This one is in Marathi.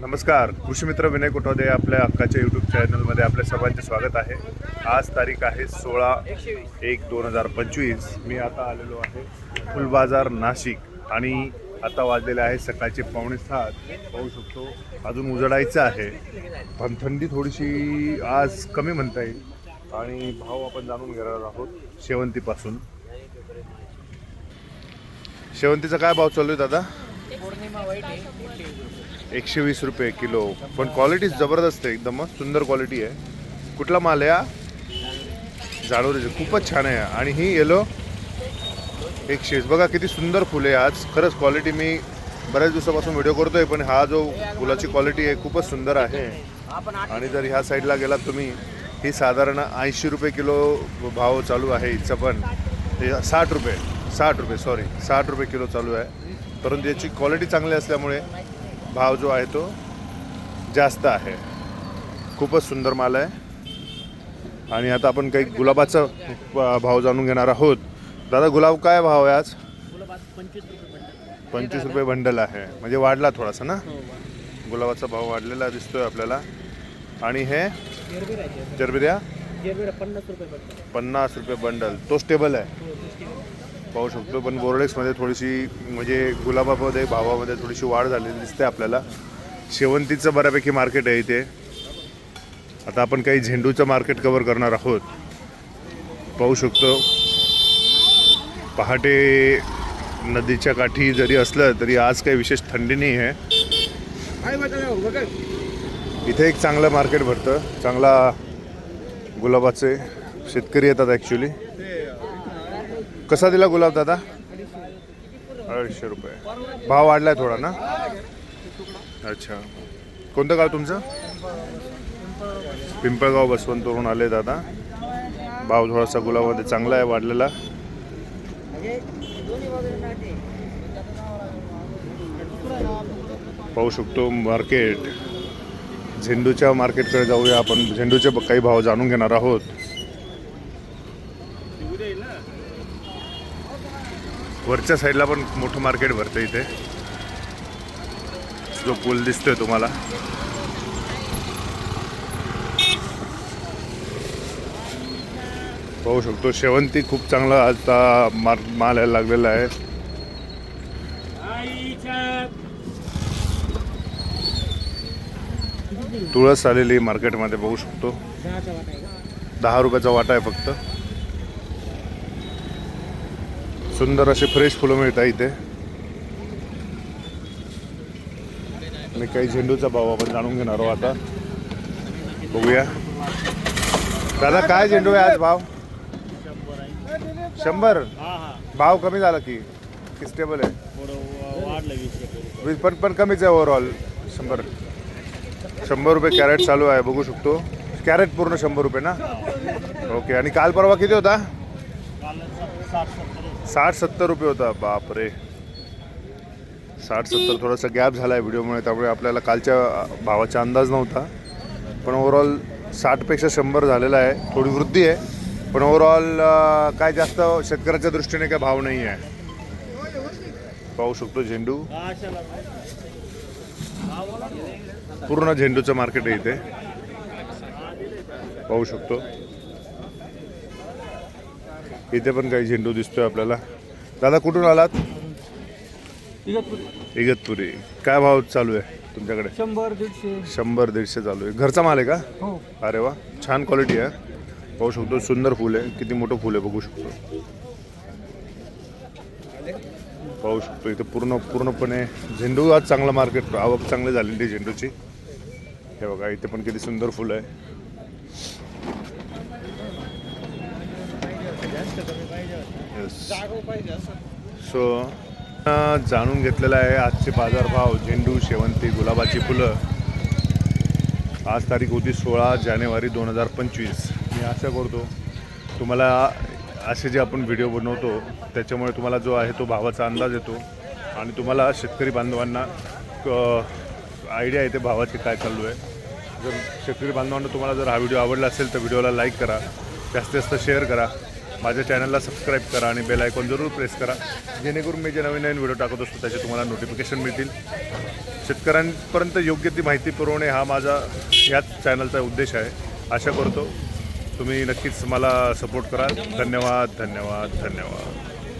नमस्कार. कृषीमित्र विनय कुटोदे आपल्या हक्काच्या यूट्यूब चॅनलमध्ये आपल्या सर्वांचे स्वागत आहे. आज तारीख आहे सोळा एक दोन हजार पंचवीस. मी आता आलेलो आहे फुलबाजार नाशिक आणि आता वाजलेले आहे सकाळचे पावणे सात. पाहू शकतो अजून उजडायचं आहे. पण थंडी थोडीशी आज कमी म्हणता येईल आणि भाव आपण जाणून घेणार आहोत शेवंतीपासून. शेवंतीचा काय भाव चालू आहे दादा? पौर्णिमा वाईट आहे. एकशे वीस रुपये किलो. पण क्वालिटी जबरदस्त आहे एकदम सुंदर क्वालिटी आहे. कुठला माल आहे हा? खूपच छान आहे आणि ही येलो एकशे बघा किती सुंदर फुले आज. खरंच क्वालिटी मी बऱ्याच दिवसापासून व्हिडिओ करतोय पण हा जो फुलाची क्वालिटी आहे खूपच सुंदर आहे. आणि जर ह्या साईडला गेलात तुम्ही ही साधारण ऐंशी रुपये किलो भाव चालू आहे हिचं पण. हे साठ रुपये साठ रुपये सॉरी साठ रुपये किलो चालू आहे. परंतु याची क्वालिटी चांगली असल्यामुळे भाव जो आहे तो जास्त आहे. खूपच सुंदर माल आहे. आणि आता आपण काही गुलाबाचा भाव जाणून घेणार आहोत. दादा गुलाब काय भाव आहे आज? पंचवीस रुपये बंडल आहे. म्हणजे वाढला थोडासा ना? गुलाबाचा भाव वाढलेला दिसतोय आपल्याला. आणि हे. जरबिऱ्या पन्नास रुपये पडतात पन्नास रुपये बंडल. तो स्टेबल आहे. पाहू शकतो पण बोर्डेक्समध्ये थोडीशी म्हणजे गुलाबामध्ये भावामध्ये थोडीशी वाढ झालेली दिसते आपल्याला. शेवंतीचं बऱ्यापैकी मार्केट आहे इथे. आता आपण काही झेंडूचं मार्केट कवर करणार आहोत. पाहू शकतो. पहाटे नदीच्या काठी जरी असलं तरी आज काही विशेष थंडी नाही आहे. इथे एक चांगलं मार्केट भरतं. चांगला गुलाबाचे शेतकरी येतात ॲक्च्युली कसा दिला गुलाब दादा? अडीचशे रुपये. भाव वाढलाय थोडा ना? अच्छा. कोणतं गाव तुमचं? पिंपळगाव बसवंतवरून आले दादा. भाव थोडासा गुलाबामध्ये चांगला आहे वाढलेला. पाहू शकतो मार्केट. झेंडूच्या मार्केटकडे जाऊया आपण. झेंडूचे काही भाव जाणून घेणार आहोत. वरच्या साईडला पण मोठं मार्केट भरतं इथे. जो पूल दिसतोय तुम्हाला. पाहू शकतो शेवंती खूप चांगला आता मार माल यायला लागलेला आहे. तुळस आलेली मार्केटमध्ये बघू शकतो. दहा रुपयाचा वाटा आहे फक्त. सुंदर असे फ्रेश फुलं मिळतात इथे. आणि काही झेंडूचा भाव आपण जाणून घेणार आहोत आता. बघूया. दादा काय झेंडू आहे आज भाव? शंभर. भाव कमी झाला की स्टेबल आहे. पण पण कमीच आहे ओव्हरऑल शंभर. शंभर रुपये कॅरेट चालू आहे बघू शकतो. कॅरेट पूर्ण शंभर रुपये ना? ओके आणि काल परवा किती होता? साठ सत्तर रुपये होता बापरे. साठ सत्तर थोडासा गॅप झाला आहे व्हिडिओमुळे त्यामुळे आपल्याला कालच्या भावाचा अंदाज नव्हता. पण ओव्हरऑल साठपेक्षा शंभर झालेला आहे. थोडी वृद्धी आहे. पण ओव्हरऑल काय जास्त शेतकऱ्याच्या दृष्टीने काय भाव नाही आहे पाहू शकतो झेंडू. पूर्ण झेंडूचं मार्केट आहे इथे. पाहू शकतो. इथे पण काही झेंडू दिसतोय आपल्याला. दादा कुठून आलात? इगतपुरी. काय भाव चालू आहे तुमच्याकडे? शंभर दीडशे. शंभर दीडशे चालू आहे. घरचा माल आहे का? हो. अरे वा छान क्वालिटी आहे. पाहू शकतो सुंदर फुल आहे. किती मोठं फुल आहे बघू शकतो. पाहू शकतो इथे पूर्ण पूर्णपणे झेंडू आज चांगला मार्केट आवक चांगली झालेली झेंडूची. हे बघा इथे पण किती सुंदर फुलं आहे. सो जाणून घेतलेला आहे आजचे बाजारभाव झेंडू शेवंती गुलाबाची फुलं. आज तारीख होती सोळा जानेवारी दोन हजार पंचवीस. मी आशा करतो तुम्हाला असे जे आपण व्हिडिओ बनवतो त्याच्यामुळे तुम्हाला जो आहे तो भावाचा अंदाज येतो. आणि तुम्हाला शेतकरी बांधवांना आयडिया येते भावाची काय चालू आहे. जर शेतकरी बांधवांना तुम्हाला जर हा व्हिडिओ आवडला असेल तर व्हिडिओला लाईक करा. जास्तीत जास्त शेअर करा. माझ्या चॅनलला सबस्क्राईब करा आणि बेल आयकॉन जरूर प्रेस करा. जेणेकरून मी जे नवीन नवीन व्हिडिओ टाकत असतो त्याचे तुम्हाला नोटिफिकेशन मिळतील. शेतकऱ्यांपर्यंत योग्य ती माहिती पुरवणे हा माझा याच चॅनलचा उद्देश आहे. आशा करतो तुम्ही नक्कीच मला सपोर्ट कराल. धन्यवाद धन्यवाद धन्यवाद.